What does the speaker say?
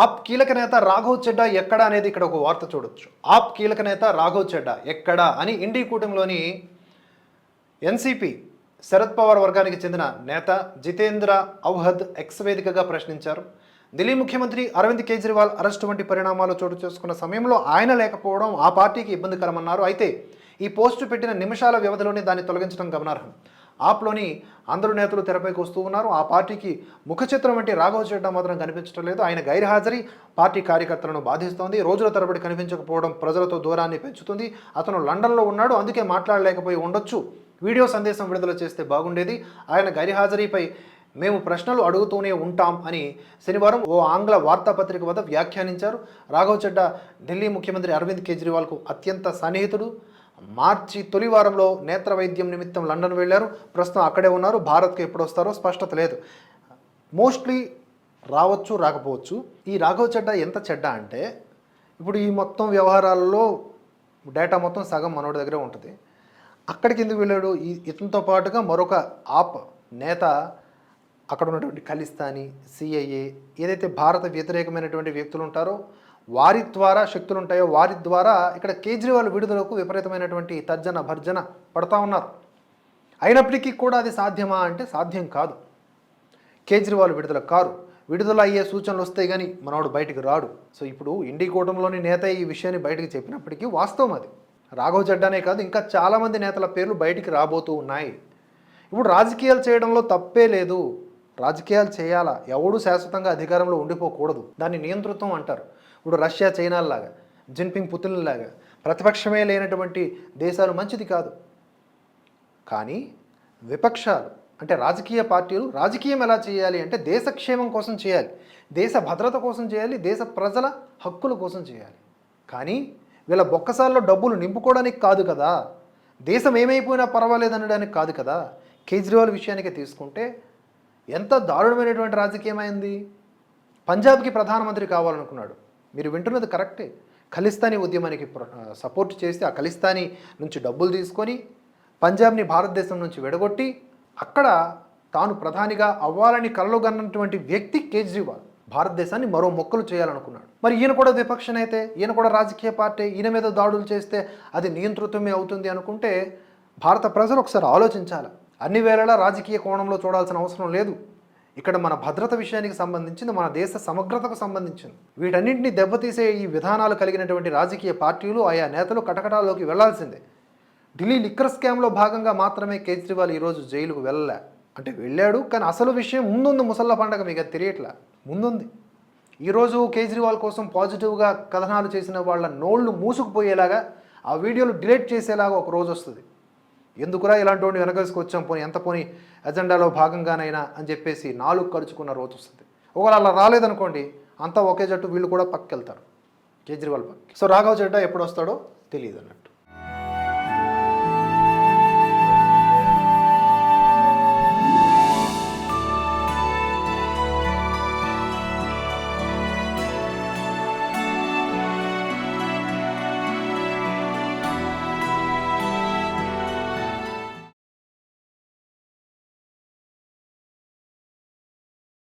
ఆప్ కీలక నేత రాఘవ్ చెడ్డా ఎక్కడ అనేది ఇక్కడ ఒక వార్త చూడొచ్చు. ఆప్ కీలక నేత రాఘవ్ చెడ్డా ఎక్కడ అని ఇండి కూటమిలోని ఎన్సిపి శరద్ పవార్ వర్గానికి చెందిన నేత జితేంద్ర ఔహద్ ఎక్స్ వేదికగా ప్రశ్నించారు. ఢిల్లీ ముఖ్యమంత్రి అరవింద్ కేజ్రీవాల్ అరెస్టు వంటి పరిణామాలు చోటు చేసుకున్న సమయంలో ఆయన లేకపోవడం ఆ పార్టీకి ఇబ్బందికరమన్నారు. అయితే ఈ పోస్టు పెట్టిన నిమిషాల వ్యవధిలోనే దాన్ని తొలగించడం గమనార్హం. ఆప్లోని అందరూ నేతలు తెరపైకి వస్తూ ఉన్నారు. ఆ పార్టీకి ముఖ చిత్రం వంటి రాఘవ చెడ్డ మాత్రం కనిపించడం లేదు. ఆయన గైర్హాజరీ పార్టీ కార్యకర్తలను బాధిస్తోంది. రోజుల తరబడి కనిపించకపోవడం ప్రజలతో దూరాన్ని పెంచుతుంది. అతను లండన్లో ఉన్నాడు. అందుకే మాట్లాడలేకపోయి ఉండొచ్చు. వీడియో సందేశం విడుదల చేస్తే బాగుండేది. ఆయన గైర్హాజరీపై మేము ప్రశ్నలు అడుగుతూనే ఉంటాం అని శనివారం ఓ ఆంగ్ల వార్తాపత్రిక వద్ద వ్యాఖ్యానించారు. రాఘవ్ చెడ్డ ఢిల్లీ ముఖ్యమంత్రి అరవింద్ కేజ్రీవాల్కు అత్యంత సన్నిహితుడు. మార్చి తొలి వారంలో నేత్ర వైద్యం నిమిత్తం లండన్ వెళ్ళారు. ప్రస్తుతం అక్కడే ఉన్నారు. భారత్కు ఎప్పుడు వస్తారో స్పష్టత లేదు. మోస్ట్లీ రావచ్చు రాకపోవచ్చు. ఈ రాఘవ చెడ్డ ఎంత చెడ్డ అంటే ఇప్పుడు ఈ మొత్తం వ్యవహారాల్లో డేటా మొత్తం సగం మనోడి దగ్గరే ఉంటుంది. అక్కడికి ఎందుకు వెళ్ళాడు? ఈ ఇతనితో పాటుగా మరొక ఆప్ నేత అక్కడ ఉన్నటువంటి ఖలిస్తానీ సిఐఏ ఏదైతే భారత వ్యతిరేకమైనటువంటి వ్యక్తులు ఉంటారో వారి ద్వారా శక్తులు ఉంటాయో వారి ద్వారా ఇక్కడ కేజ్రీవాల్ విడుదలకు విపరీతమైనటువంటి తర్జన భర్జన పడతా ఉన్నారు. అయినప్పటికీ కూడా అది సాధ్యమా అంటే సాధ్యం కాదు. కేజ్రీవాల్ విడుదల కారు. విడుదల అయ్యే సూచనలు వస్తాయి కానీ మనవాడు బయటికి రాడు. సో ఇప్పుడు ఇండి కూటమిలోని నేత ఈ విషయాన్ని బయటకు చెప్పినప్పటికీ వాస్తవం అది. రాఘవ్ జడ్డానే కాదు ఇంకా చాలామంది నేతల పేర్లు బయటికి రాబోతూ ఉన్నాయి. ఇప్పుడు రాజకీయాలు చేయడంలో తప్పే లేదు. రాజకీయాలు చేయాలా? ఎవడు శాశ్వతంగా అధికారంలో ఉండిపోకూడదు. దాన్ని నియంతృత్వం అంటారు. ఇప్పుడు రష్యా చైనాలాగా జిన్పింగ్ పుతిన్లాగా ప్రతిపక్షమే లేనటువంటి దేశాలు మంచిది కాదు. కానీ విపక్షాలు అంటే రాజకీయ పార్టీలు రాజకీయం ఎలా చేయాలి అంటే దేశక్షేమం కోసం చేయాలి. దేశ భద్రత కోసం చేయాలి దేశ ప్రజల హక్కుల కోసం చేయాలి. కానీ వీళ్ళ బొక్కసాల్లో డబ్బులు నింపుకోవడానికి కాదు కదా. దేశం ఏమైపోయినా పర్వాలేదు అనడానికి కాదు కదా. కేజ్రీవాల్ విషయానికి తీసుకుంటే ఎంత దారుణమైనటువంటి రాజకీయమైంది? పంజాబ్కి ప్రధానమంత్రి కావాలనుకున్నాడు. మీరు వింటున్నది కరెక్టే. ఖలిస్తానీ ఉద్యమానికి సపోర్ట్ చేస్తే ఆ ఖలిస్తానీ నుంచి డబ్బులు తీసుకొని పంజాబ్ని భారతదేశం నుంచి విడగొట్టి అక్కడ తాను ప్రధానిగా అవ్వాలని కలలుగన్నటువంటి వ్యక్తి కేజ్రీవాల్ భారతదేశాన్ని మరో మొక్కలు చేయాలనుకున్నాడు. మరి ఈయన కూడా విపక్షనైతే ఈయన కూడా రాజకీయ పార్టీ ఈయన మీద దాడులు చేస్తే అది నియంతృత్వమే అవుతుంది అనుకుంటే భారత ప్రజలు ఒకసారి ఆలోచించాలి? అన్ని వేళలా రాజకీయ కోణంలో చూడాల్సిన అవసరం లేదు. ఇక్కడ మన భద్రత విషయానికి సంబంధించింది మన దేశ సమగ్రతకు సంబంధించింది. వీటన్నింటినీ దెబ్బతీసే ఈ విధానాలు కలిగినటువంటి రాజకీయ పార్టీలు ఆయా నేతలు కటకటాల్లోకి వెళ్ళాల్సిందే. ఢిల్లీ లిక్కర్ స్కామ్లో భాగంగా మాత్రమే కేజ్రీవాల్ ఈరోజు జైలుకు వెళ్ళలే. అంటే వెళ్ళాడు కానీ అసలు విషయం ముందుంది ముసల్ల పండగ మీకు అది తెలియట్లా? ముందుంది. ఈరోజు కేజ్రీవాల్ కోసం పాజిటివ్గా కథనాలు చేసిన వాళ్ళ నోళ్ళు మూసుకుపోయేలాగా ఆ వీడియోలు డిలీట్ చేసేలాగా ఒక రోజు వస్తుంది. ఎందుకురా ఇలాంటి వాడిని వెనకేసుకొచ్చాం పోనీ ఎంత పోనీ ఎజెండాలో భాగంగానైనా అని చెప్పేసి నాలుగు కడుచుకున్న రోజు వస్తుంది. ఒకవేళ అలా రాలేదనుకోండి అంతా ఒకే జట్టు వీళ్ళు కూడా పక్కకెళ్తారు కేజ్రీవాల్ పక్క సో రాఘవ్ చెడ్డా ఎప్పుడు వస్తాడో తెలియదు అన్నట్టు.